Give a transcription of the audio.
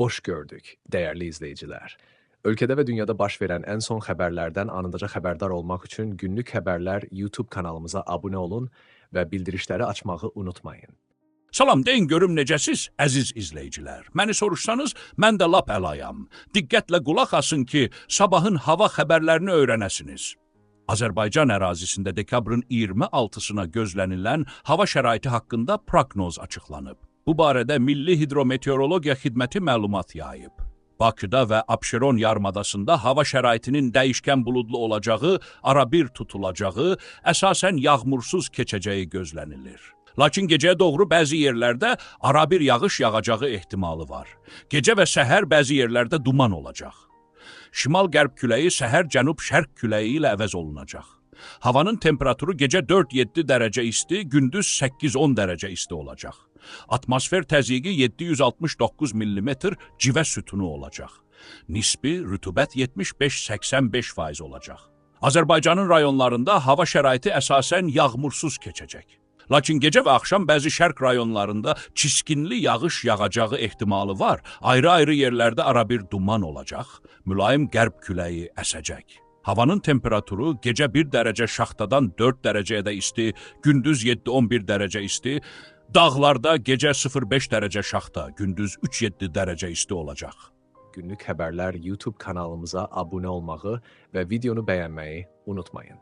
Xoş gördük, dəyərli izləyicilər. Ölkədə və dünyada baş verən ən son xəbərlərdən anındaca xəbərdar olmaq üçün Günlük Xəbərlər YouTube kanalımıza abunə olun və bildirişləri açmağı unutmayın. Salam deyin görüm necəsiz, əziz izləyicilər. Məni soruşsanız, mən də lap əlayam. Diqqətlə qulaq asın ki, sabahın hava xəbərlərini öyrənəsiniz. Azərbaycan ərazisində dekabrın 26-sına gözlənilən hava şəraiti haqqında proqnoz açıqlanıb. Bu barədə Milli Hidrometeorologiya Xidməti məlumat yayıb. Bakıda və Abşeron yarımadasında hava şəraitinin dəyişkən buludlu olacağı, arabir tutulacağı, əsasən yağmursuz keçəcəyi gözlənilir. Lakin gecəyə doğru bəzi yerlərdə arabir yağış yağacağı ehtimalı var. Gecə və səhər bəzi yerlərdə duman olacaq. Şimal-qərb küləyi səhər cənub-şərq küləyi ilə əvəz olunacaq. Havanın temperaturu gecə 4-7 dərəcə isti, gündüz 8-10 dərəcə isti olacaq. Atmosfer təzyiqi 769 mm civə sütunu olacaq. Nisbi rütubət 75-85% olacaq. Azərbaycanın rayonlarında hava şəraiti əsasən yağmursuz keçəcək. Lakin gecə və axşam bəzi şərq rayonlarında çiskinli yağış yağacağı ehtimalı var. Ayrı-ayrı yerlərdə arabir duman olacaq, mülayim qərb küləyi əsəcək. Havanın temperaturu gecə 1 dərəcə şaxtadan 4 dərəcəyə də isti, gündüz 7-11 dərəcə isti, dağlarda gecə 0-5 dərəcə şaxta, gündüz 3-7 dərəcə isti olacaq. Günlük Xəbərlər YouTube kanalımıza abunə olmağı və videonu bəyənməyi unutmayın.